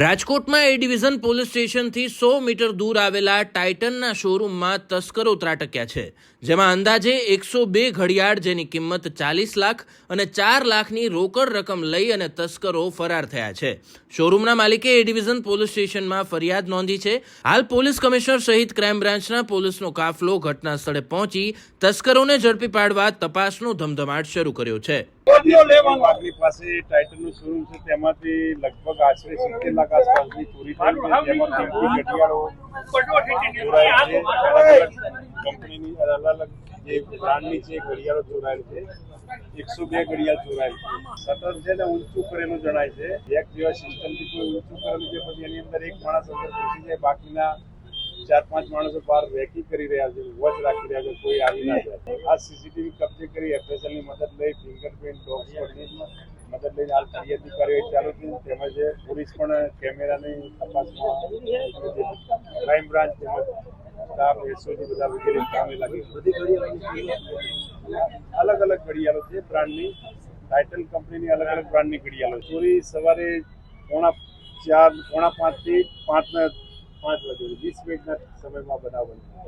રાજકોટમાં એ division police સ્ટેશનથી સો metre દૂર આવેલા ટાઇટનના શોરૂમમાં તસ્કરો ત્રાટક્યા છે, જેમાં અંદાજે એકસો બે ઘડિયાળ જેની કિંમત ચાલીસ લાખ અને ચાર લાખની રોકડ રકમ લઈ અને તસ્કરો ફરાર થયા છે. શોરૂમના માલિકે એ ડિવિઝન પોલીસ સ્ટેશનમાં ફરિયાદ નોંધી છે. હાલ પોલીસ કમિશનર સહિત ક્રાઇમ બ્રાન્ચના પોલીસનો કાફલો ઘટના સ્થળે પહોંચી તસ્કરોને ઝડપી પાડવા તપાસનો ધમધમાટ શરૂ કર્યો છે. આપણી પાસે ટાઇટનનું શોરૂમ છે તેમાંથી લગભગ આશરે સિત્તેર લાખ આસપાસની ચોરી થઈ છે. જેમાં કિંમતી ઘડિયાળો કંપનીની અલગ અલગ જે બ્રાન્ડની છે ઘડિયાળો ચોરાયેલ છે. એકસો બે ઘડિયાળ ચોરાયેલ છે. શટર છે ને ઊંચું કરેલું જણાય છે. એક જેવા સિસ્ટમથી કોઈ ઊંચું કરેલું છે પછી એની અંદર એક માણસ અંદર ઘૂસી જાય બાકીના ચાર પાંચ માણસો બહાર રેકી કરી રહ્યા છે, વોચ રાખી રહ્યા છે, કોઈ આવી ના જાય. આ સીસીટીવી કબજે કરી એફએસએલની મદદ લઈ ફિંગરપ્રિન્ટ ડોગ મદદ લઈને હાલ ફરિયાદની કાર્યવાહી ચાલુ છે. તેમજ પોલીસ પણ કેમેરાની તપાસમાં ક્રાઇમ બ્રાન્ચ તેમજ સ્ટાફ એસઓજી બધા વગેરે કામે લાગી અલગ અલગ ઘડિયાળો છે. બ્રાન્ડની. ટાઇટલ કંપનીની અલગ અલગ બ્રાન્ડની ઘડિયાળો ચોરી સવારે પોણા ચાર, પોણા પાંચથી પાંચના પાંચ વાગે વીસ મિનિટના સમયમાં બનાવ બન્યો